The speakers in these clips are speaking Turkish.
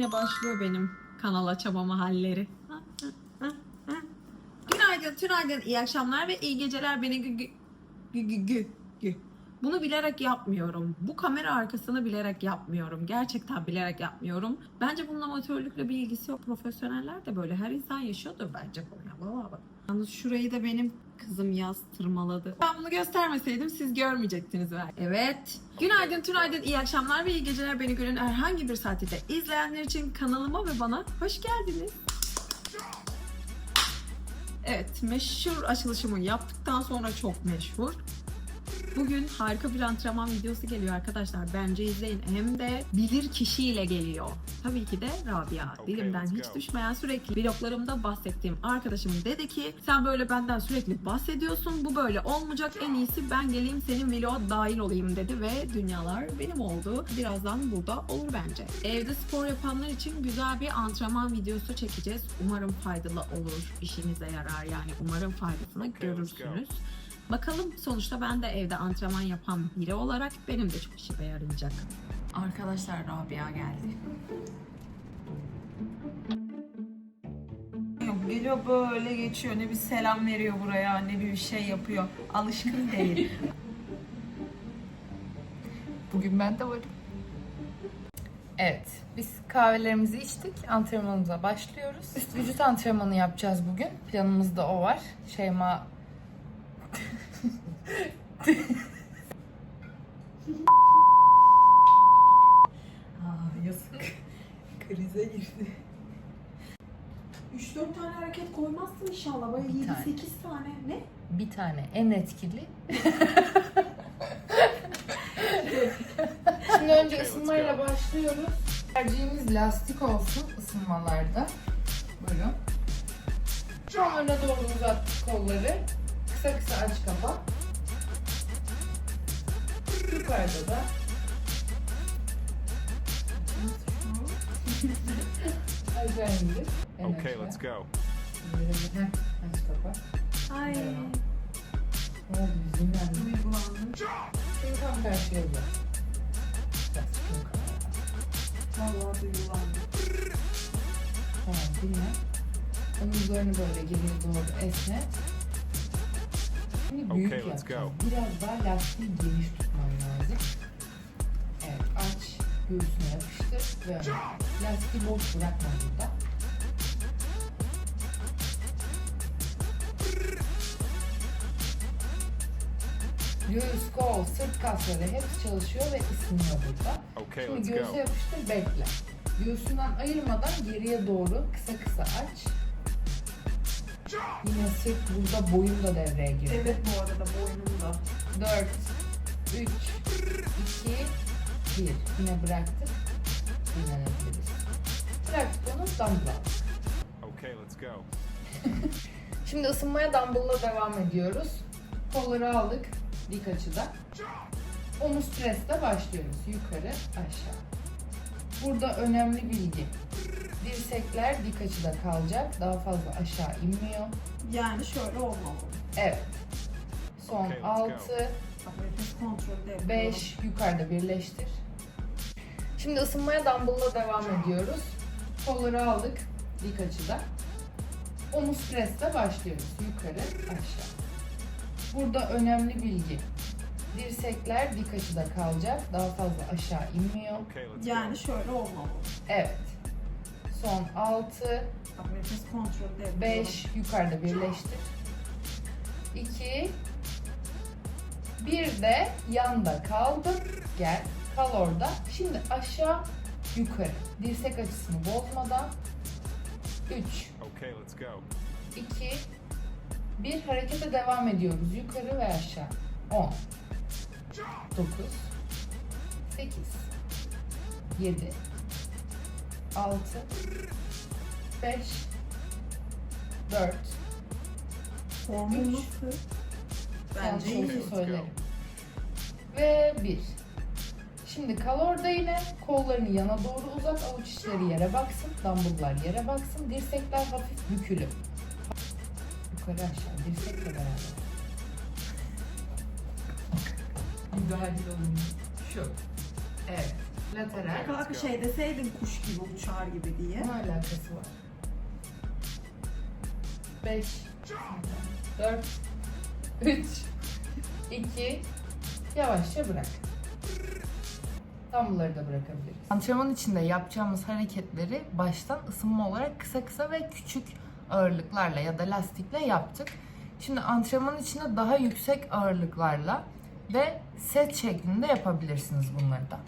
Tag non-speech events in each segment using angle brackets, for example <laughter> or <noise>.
Yine başlıyor benim kanal açamama halleri. Günaydın, tünaydın, iyi akşamlar ve iyi geceler. Beni gü gü gü gü. Bunu bilerek yapmıyorum. Bu kamera arkasını bilerek yapmıyorum. Gerçekten bilerek yapmıyorum. Bence bunun amatörlükle bir ilgisi yok. Profesyoneller de böyle. Her insan yaşıyordur bence bak. Yalnız şurayı da benim kızım yaz tırmaladı. Ben bunu göstermeseydim siz görmeyecektiniz belki. Evet. Günaydın, tünaydın, iyi akşamlar ve iyi geceler. Beni günün herhangi bir saatinde izleyenler için kanalıma ve bana hoş geldiniz. Evet, meşhur açılışımı yaptıktan sonra çok meşhur. Bugün harika bir antrenman videosu geliyor arkadaşlar. Bence izleyin. Hem de bilir kişiyle geliyor. Tabii ki de Rabia. Dilimden hiç düşmeyen sürekli vloglarımda bahsettiğim arkadaşım dedi ki sen böyle benden sürekli bahsediyorsun. Bu böyle olmayacak. En iyisi ben geleyim senin vloga dahil olayım dedi ve dünyalar benim oldu. Birazdan burada olur bence. Evde spor yapanlar için güzel bir antrenman videosu çekeceğiz. Umarım faydalı olur. işinize yarar yani. Umarım faydasını görürsünüz. Bakalım sonuçta ben de evde antrenman yapan biri olarak benim de çok işime yarayacak. Arkadaşlar Rabia geldi. Geliyor böyle geçiyor. Ne bir selam veriyor buraya ne bir şey yapıyor. Alışkın değil. <laughs> Bugün ben de varım. Evet, biz kahvelerimizi içtik. Antrenmanımıza başlıyoruz. Üst vücut antrenmanı yapacağız bugün. Planımızda o var. Şeyma... Aa, yazık. Krize girdi. 3-4 tane hareket koymazsın inşallah. Böyle Bir 7-8 tane. tane. Ne? Bir tane en etkili. <laughs> Şimdi önce ısınmayla başlıyoruz. Tercihimiz lastik olsun ısınmalarda. Buyurun. Şu an öne doğru uzattık kolları. Kısa kısa aç kapa. Yukarıda da. Aşağı indir. En Okay, aşağı. let's go. Heh, aç kapa. Ay. Ne oldu yüzün yandı? Duygulandım. Şimdi tam karşıya uzat. Lastik yukarıda. Vallahi duygulandım. Tamam dinle. Omuzlarını böyle geriye doğru esnet. Şimdi büyük Okay, let's yapacağız. go. Biraz daha lastiği geniş tutman lazım. Evet aç. Göğsüne yapıştır ve. Lastiği boş bırakma burada. Göğüs, kol, sırt kasları hepsi çalışıyor ve ısınıyor burada. Okay, Şimdi göğüse yapıştır bekle. Göğsünden ayırmadan geriye doğru kısa kısa aç. Yine sırt burada boyun da devreye girdi. Evet bu arada boynumda. 4, 3, 2, 1. Yine bıraktık. Dinlenebiliriz. Bıraktık onu dumbbell. Okay, let's go. <laughs> Şimdi ısınmaya dumbbell'la devam ediyoruz. Kolları aldık dik açıda. Omuz presle başlıyoruz. Yukarı, aşağı. Burada önemli bilgi. Dirsekler dik açıda kalacak. Daha fazla aşağı inmiyor. Yani şöyle olmalı. Evet. Son Okay, let's 6, Bak nefes kontrolü de yapıyorum. 5 yukarıda birleştir. Şimdi ısınmaya dumbbell'la devam ediyoruz. Kolları aldık dik açıda. Omuz presle başlıyoruz. Yukarı, aşağı. Burada önemli bilgi. Dirsekler dik açıda kalacak. Daha fazla aşağı inmiyor. Yani şöyle olmalı. Evet. Son 6, Bak nefes kontrolü de yapıyorum. 5 yukarıda birleştir. 2 bir de yanda kaldım. Gel. Kal orada. Şimdi aşağı yukarı. Dirsek açısını bozmadan. 3 Okay, let's go. 2 bir harekete devam ediyoruz. Yukarı ve aşağı. 10 9 8 7 6 5 4 Formun Üç. nasıl? Bence iyi. söylerim. Ve bir. Şimdi kal orada yine. Kollarını yana doğru uzat. Avuç içleri yere baksın. Dumbbell'lar yere baksın. Dirsekler hafif bükülü. Yukarı aşağı. Dirsekle beraber. Müdahil olun. Şu. Evet. Lateral. Kanka şey deseydin kuş gibi uçar gibi diye. Ne alakası var? 5 4 3 2 Yavaşça bırak. Dumbbell'ları da bırakabiliriz. Antrenman içinde yapacağımız hareketleri baştan ısınma olarak kısa kısa ve küçük ağırlıklarla ya da lastikle yaptık. Şimdi antrenman içinde daha yüksek ağırlıklarla ve set şeklinde yapabilirsiniz bunları da.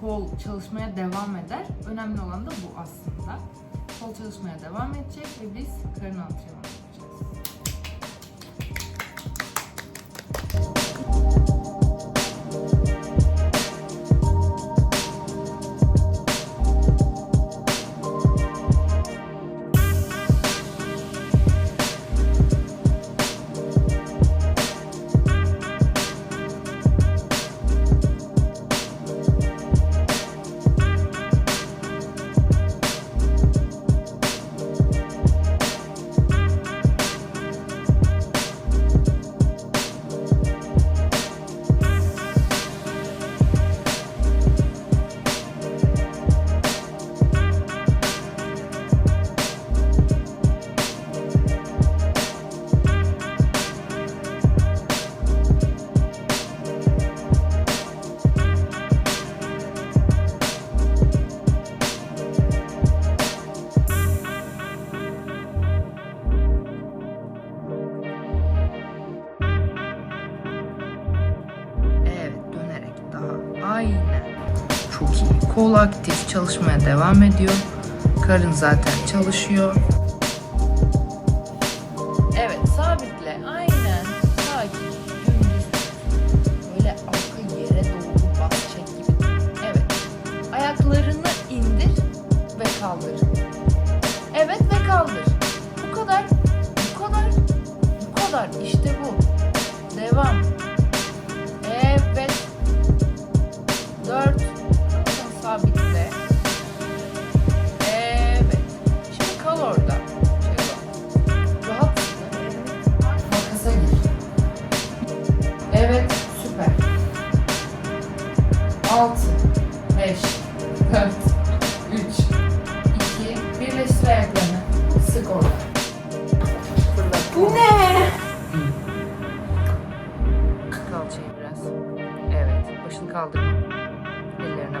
Kol çalışmaya devam eder? Önemli olan da bu aslında. Kol çalışmaya devam edecek ve biz karın antrenmanı Kol aktif çalışmaya devam ediyor. Karın zaten çalışıyor.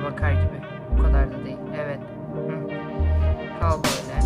Bakar gibi. Bu kadar da değil. Evet. Hı. Kal böyle.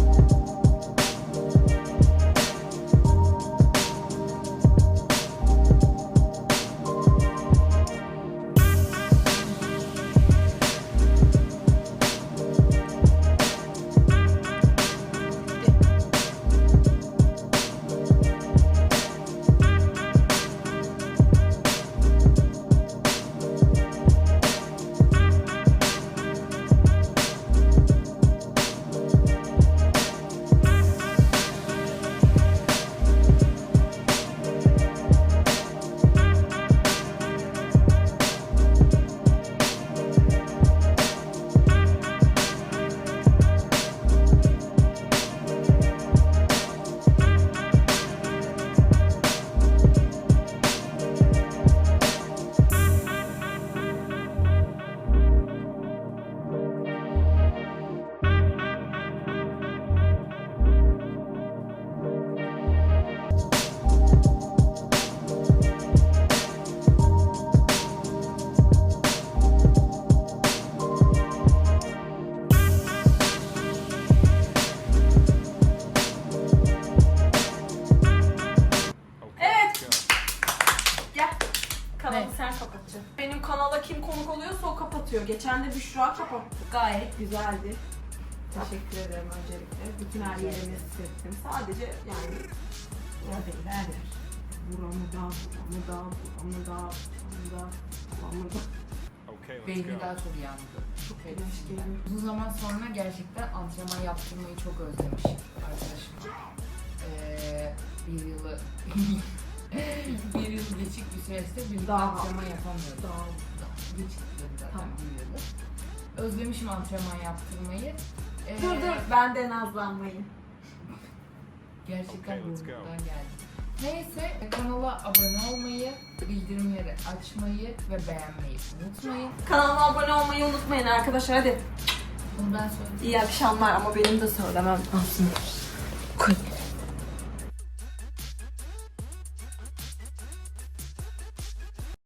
Kanala kim konuk oluyorsa o kapatıyor. Geçen de Büşra kapattı. Gayet güzeldi. Teşekkür ederim öncelikle. Bütün her yerimi hissettim. Sadece yani değil her yer. Buramı da, buramı da, buramı da, buramı da, buramı da. Beyni daha çok yandı. Çok geliyor. Uzun zaman sonra gerçekten antrenman yaptırmayı çok özlemiş arkadaşım. Ee, bir yılı <laughs> bir yıl geçik bir süreçte bir Daha. antrenman yapamıyordum. Daha Geçik zaten Tamam. bir yılı. Özlemişim antrenman yaptırmayı. Ee, Dur dur ben de nazlanmayın. Gerçekten Okay, geldi. Neyse kanala abone olmayı, bildirimleri açmayı ve beğenmeyi unutmayın. Kanalıma abone olmayı unutmayın arkadaşlar hadi. Bunu ben söyleyeyim. İyi akşamlar ama benim de söylemem lazım.